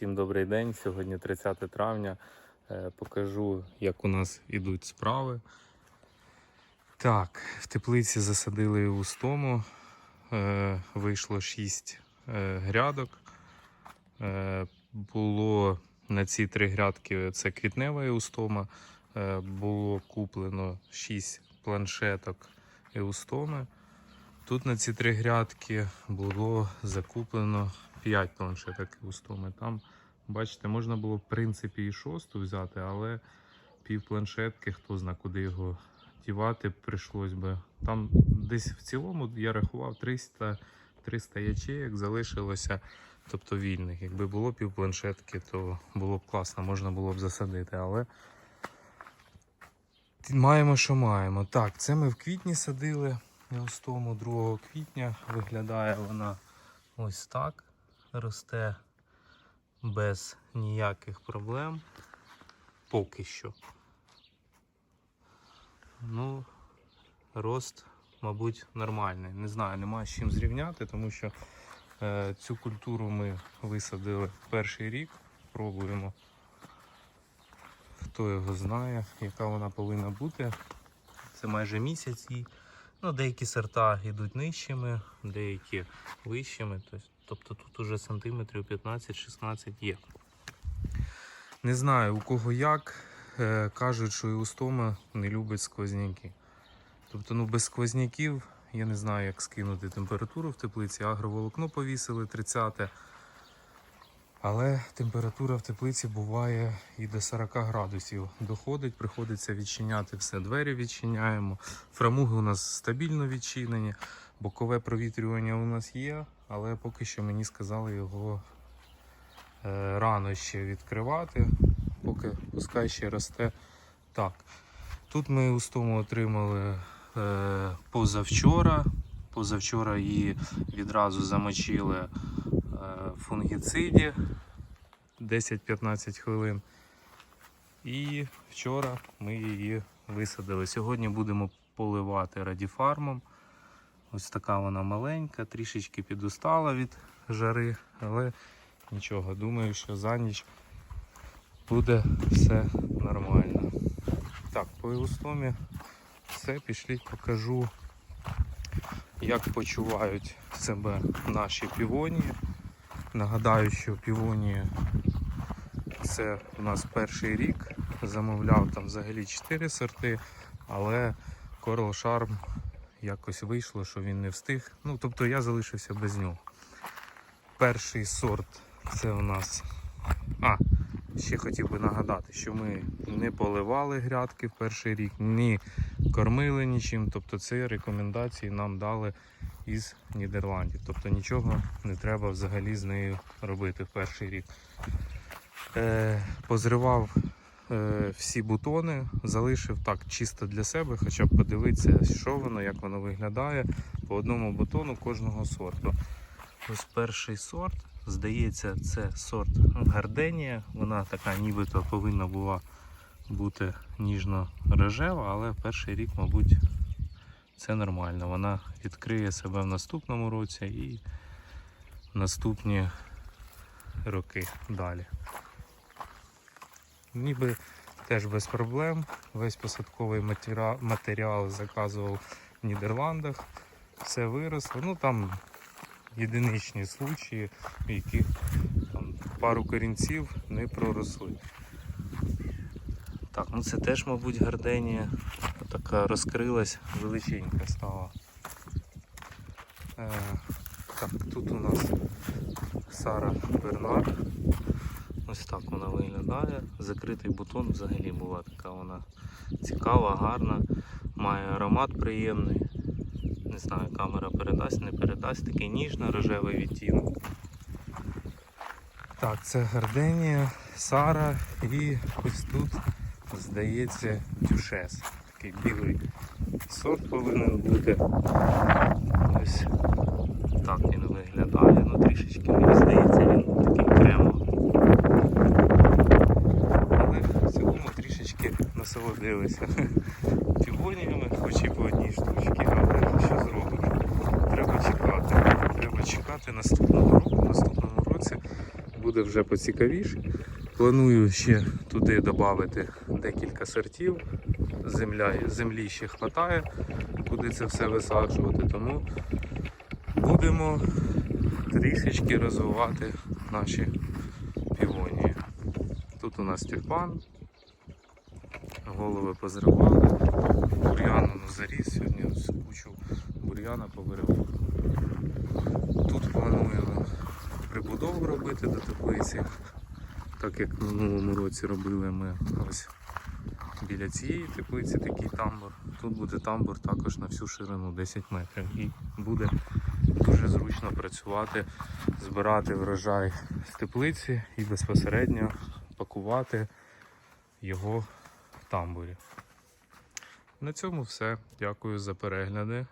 Всім добрий день. Сьогодні 30 травня. Е, Покажу, як у нас ідуть справи. Так, в теплиці засадили устому. Е, Вийшло 6 грядок. Е, Було на ці три грядки це квітнева устома. Е, Було куплено 6 планшеток еустоми. Тут на ці три грядки було закуплено 5 планшеток еустоми. Там, бачите, можна було в принципі і шосту взяти, але пів планшетки, хто зна, куди його дівати, прийшлось би. Там десь в цілому я рахував 300, 300 ячеїк залишилося, тобто вільних. Якби було пів планшетки, то було б класно, можна було б засадити. Але маємо, що маємо. Так, це ми в квітні садили. Неустому 2 квітня виглядає вона ось так. Росте без ніяких проблем. Поки що. Ну, рост, мабуть, нормальний. Не знаю, нема з чим зрівняти, тому що е, цю культуру ми висадили перший рік. Пробуємо. Хто його знає, яка вона повинна бути. Це майже місяць їй. Ну, деякі сорта йдуть нижчими, деякі вищими. Тобто, тобто тут уже сантиметрів 15-16 є. Не знаю у кого як. Е, кажуть, що і устома не любить сквозняки. Тобто, ну без сквозняків я не знаю, як скинути температуру в теплиці. Агроволокно повісили 30. Але температура в теплиці буває і до 40 градусів доходить, приходиться відчиняти все. Двері відчиняємо. Фрамуги у нас стабільно відчинені, бокове провітрювання у нас є, але поки що мені сказали його е, рано ще відкривати, поки пускай ще росте так. Тут ми устому отримали е, позавчора. Позавчора її відразу замочили е, в фунгіциді 10-15 хвилин. І вчора ми її висадили. Сьогодні будемо поливати радіфармом. Ось така вона маленька, трішечки підустала від жари, але нічого, думаю, що за ніч буде все нормально. Так, по еустомі все, пішліть покажу, як почувають себе наші півонії. Нагадаю, що півонії це у нас перший рік. Замовляв там взагалі 4 сорти, але Coral Charm якось вийшло, що він не встиг. Ну, тобто я залишився без нього. Перший сорт це у нас. А, ще хотів би нагадати, що ми не поливали грядки в перший рік, ні кормили нічим. Тобто це рекомендації нам дали із Нідерландів. Тобто нічого не треба взагалі з нею робити в перший рік. Е, позривав всі бутони, залишив так чисто для себе, хоча б подивитися, що воно, як воно виглядає по одному бутону кожного сорту. Ось перший сорт, здається, це сорт Гарденія. Вона така нібито повинна була бути ніжно-рожева, але перший рік, мабуть, це нормально. Вона відкриє себе в наступному році і в наступні роки далі. Ніби теж без проблем. Весь посадковий матеріал заказував в Нідерландах. Все виросло. Ну там єдиничні случаї, в яких там, пару корінців не проросли. Так, ну це теж, мабуть, гарденія. Така розкрилась, величенька стала. Е, так, тут у нас Сара Бернар. Ось так вона виглядає. Закритий бутон взагалі була така вона цікава, гарна, має аромат приємний. Не знаю, камера передасть, не передасть, такий ніжно рожевий відтінок. Так, це гарденія, Сара і ось тут, здається, дюшес. Такий білий сорт повинен бути. Ось так він виглядає. Ну трішечки мені здається, він такий кремовий. Але в цілому трішечки насолодилися півоніями, хоч і по одній штучці, але що зробиш? Треба чекати. Треба чекати наступного року. Наступному році буде вже поцікавіше. Планую ще туди додати декілька сортів. Земля, землі ще вистачає, куди це все висаджувати. Тому будемо трішечки розвивати наші півонії. Тут у нас тюльпан, голови позривали, бур'ян ну, заріс, сьогодні ось кучу бур'яна повиривав. Тут плануємо прибудову робити до теплиці, так як в минулому році робили ми ось біля цієї теплиці такий тамбур. Тут буде тамбур також на всю ширину 10 метрів. І буде дуже зручно працювати, збирати врожай з теплиці і безпосередньо пакувати його тамбурі. На цьому все. Дякую за перегляди.